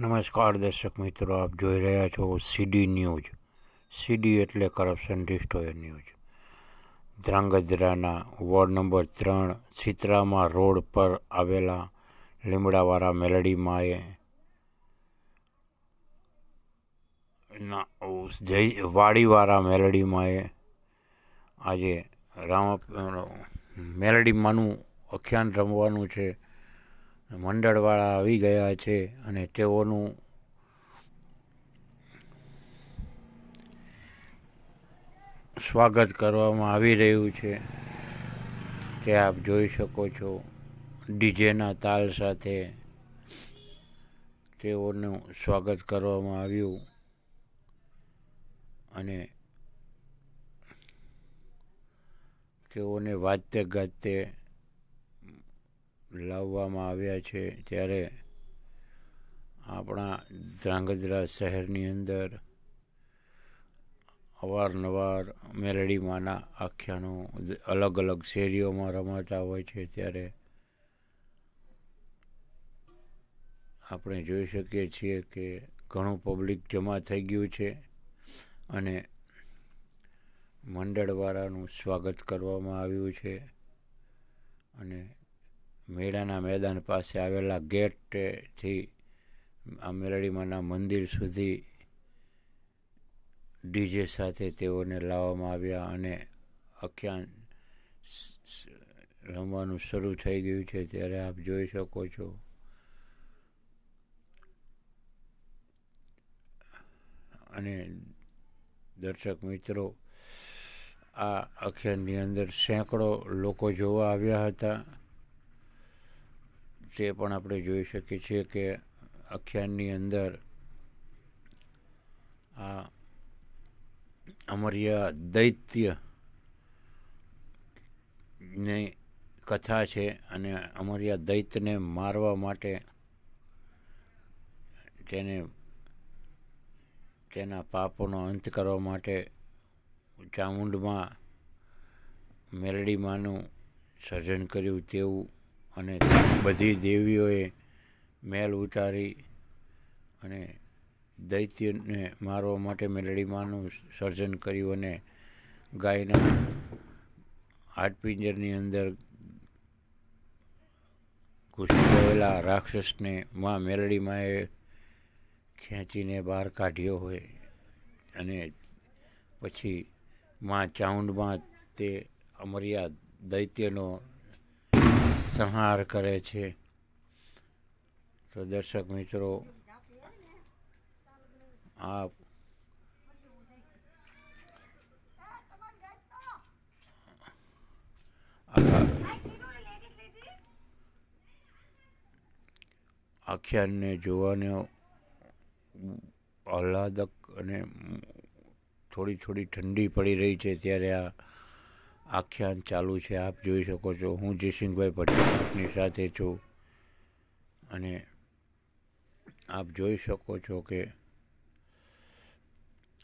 નમસ્કાર દર્શક મિત્રો, આપ જોઈ રહ્યા છો સીડી ન્યૂઝ. સીડી એટલે કરપ્શન ડિસ્ટોયર ન્યૂઝ. ધ્રાંગધ્રાના વોર્ડ નંબર ત્રણ સિત્રામાં રોડ પર આવેલા લીમડાવાળા મેલડી માએ જય, વાડીવાળા મેલડીમાએ આજે રામ મેલડીમાનું અખ્યાન રમવાનું છે. મંડળવાળા આવી ગયા છે અને તેઓનું સ્વાગત કરવામાં આવી રહ્યું છે. તે આપ જોઈ શકો છો. ડીજેના તાલ સાથે તેઓનું સ્વાગત કરવામાં આવ્યું અને તેઓને વાજતે ગાજતે લાવવામાં આવ્યા છે ત્યારે આપણા ધ્રાંગધ્રા શહેરની અંદર અવારનવાર મેરડીમાંના આખ્યાનો અલગ અલગ શેરીઓમાં રમાતા હોય છે ત્યારે આપણે જોઈ શકીએ છીએ કે ઘણું પબ્લિક જમા થઈ ગયું છે અને મંડળવાળાનું સ્વાગત કરવામાં આવ્યું છે અને મેળાના મેદાન પાસે આવેલા ગેટથી આ મેલડીમાના મંદિર સુધી ડીજે સાથે તેઓને લાવવામાં આવ્યા અને આખ્યાન રમવાનું શરૂ થઈ ગયું છે. ત્યારે આપ જોઈ શકો છો. અને દર્શક મિત્રો, આ અખ્યાનની અંદર સેંકડો લોકો જોવા આવ્યા હતા. તે પણ આપણે જોઈ શકીએ છીએ કે આખ્યાનની અંદર આ અમર્યા દૈત્ય ને કથા છે અને અમર્યા દૈત્યને મારવા માટે તેને તેના પાપોનો અંત કરવા માટે ચામુંડમાં મેલડીમાંનું સર્જન કર્યું તેવું અને બધી દેવીઓએ મેલ ઉતારી અને દૈત્યને મારવા માટે મેલડીમાંનું સર્જન કર્યું અને ગાયના હાડપિંજરની અંદર ઘૂસી ગયેલા રાક્ષસને માં મેલડીમાએ ખેંચીને બહાર કાઢ્યો હોય અને પછી માં ચાઉંડમાં તે અમર્યા દૈત્યનો સંહાર કરે છે. તો દર્શક મિત્રો, આ આખ્યાનને જોવાનો આહલાદક અને થોડી થોડી ઠંડી પડી રહી છે ત્યારે આ આખ્યાન ચાલુ છે, આપ જોઈ શકો છો. હું જયસિંહભાઈ પટેલ આપની સાથે છું. અને આપ જોઈ શકો છો કે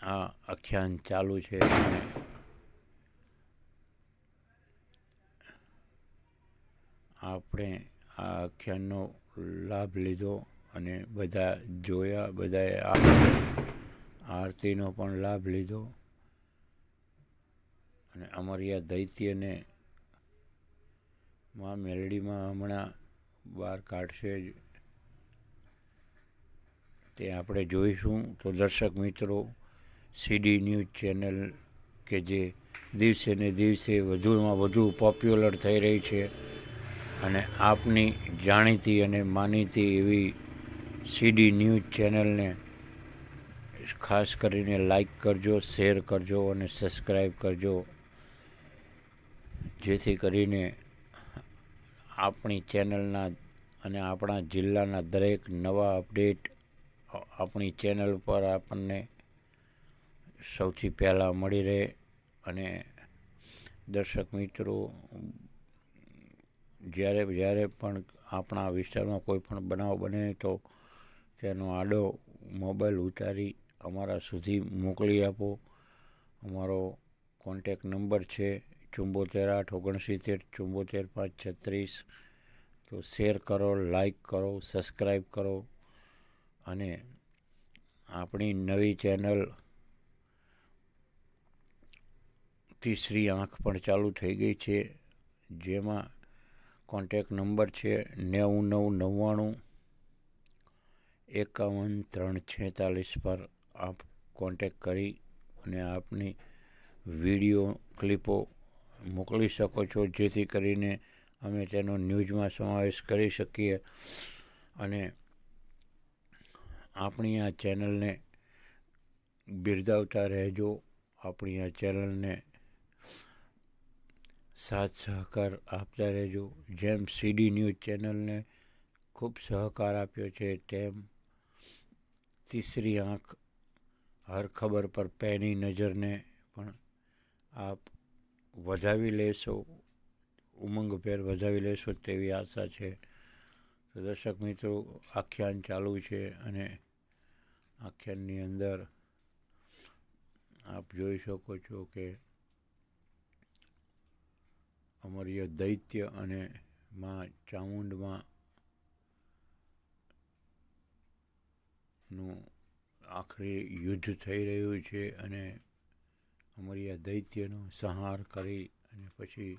આ આખ્યાન ચાલુ છે. આપણે આ આખ્યાનનો લાભ લીધો અને બધા જોયા, બધાએ આરતીનો પણ લાભ લીધો. અને અમારી આ દૈત્યને માં મેલડીમાં હમણાં બહાર કાઢશે જ. તે આપણે જોઈશું. તો દર્શક મિત્રો, સીડી ન્યૂઝ ચેનલ કે જે દિવસે ને દિવસે વધુમાં વધુ પોપ્યુલર થઈ રહી છે અને આપની જાણીતી અને માનીતી એવી સીડી ન્યૂઝ ચેનલને ખાસ કરીને લાઈક કરજો, શેર કરજો અને સબસ્ક્રાઈબ કરજો. જેથી કરીને આપણી ચેનલના અને આપણા જિલ્લાના દરેક નવા અપડેટ આપણી ચેનલ પર આપણને સૌથી પહેલાં મળી રહે અને દર્શક મિત્રો, જ્યારે જ્યારે પણ આપણા વિસ્તારમાં કોઈ પણ બનાવ બને તો તેનો આડો મોબાઈલ ઉતારી અમારા સુધી મોકલી આપો. અમારો કોન્ટેક નંબર છે ચુંબોતેર આઠ, ઓગણસિત્તેર, ચુંબોતેર પાંચ, છત્રીસ. તો શેર કરો, લાઈક કરો, સબસ્ક્રાઈબ કરો. અને આપણી નવી ચેનલ તીસરી આંખ પણ ચાલુ થઈ ગઈ છે. જેમાં કોન્ટેક નંબર છે નેવું નવ નવ્વાણું એકાવન ત્રણ છેતાલીસ પર આપ કોન્ટેક કરી અને આપની વીડિયો ક્લિપો મોકલી શકો છો, જેથી કરીને અમે તેનો ન્યૂઝમાં સમાવેશ કરી શકીએ. અને આપણી આ ચેનલને બિરદાવતા રહેજો. આપણી આ ચેનલને સાથ સહકાર આપતા રહેજો. જેમ સીડી ન્યૂઝ ચેનલને ખૂબ સહકાર આપ્યો છે, તેમ તીસરી આંખ હર ખબર પર પેની નજરને પણ આપ વધાવી લેશો ઉમંગભેર વધાવી લેશો તેવી આશા છે. તો દર્શક મિત્રો, આખ્યાન ચાલુ છે અને આખ્યાનની અંદર આપ જોઈ શકો છો કે અમર્ય દૈત્ય અને માં ચામુંડમાં નું આખરી યુદ્ધ થઈ રહ્યું છે અને અમર્યા દૈત્યનો સંહાર કરી અને પછી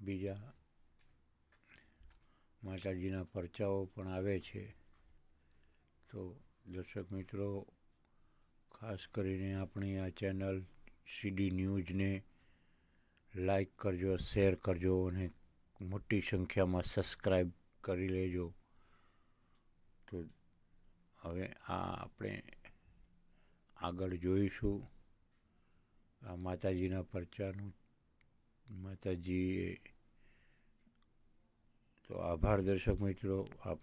બીજા માતાજીના પરચાઓ પણ આવે છે. તો દર્શક મિત્રો, ખાસ કરીને આપણી આ ચેનલ સીડી ન્યૂઝને લાઈક કરજો, શેર કરજો અને મોટી સંખ્યામાં સબસ્ક્રાઈબ કરી લેજો. તો હવે આ આપણે આગળ જોઈશું. આ માતાજીના પરચાનું માતાજીએ તો આભાર દર્શક મિત્રો આપ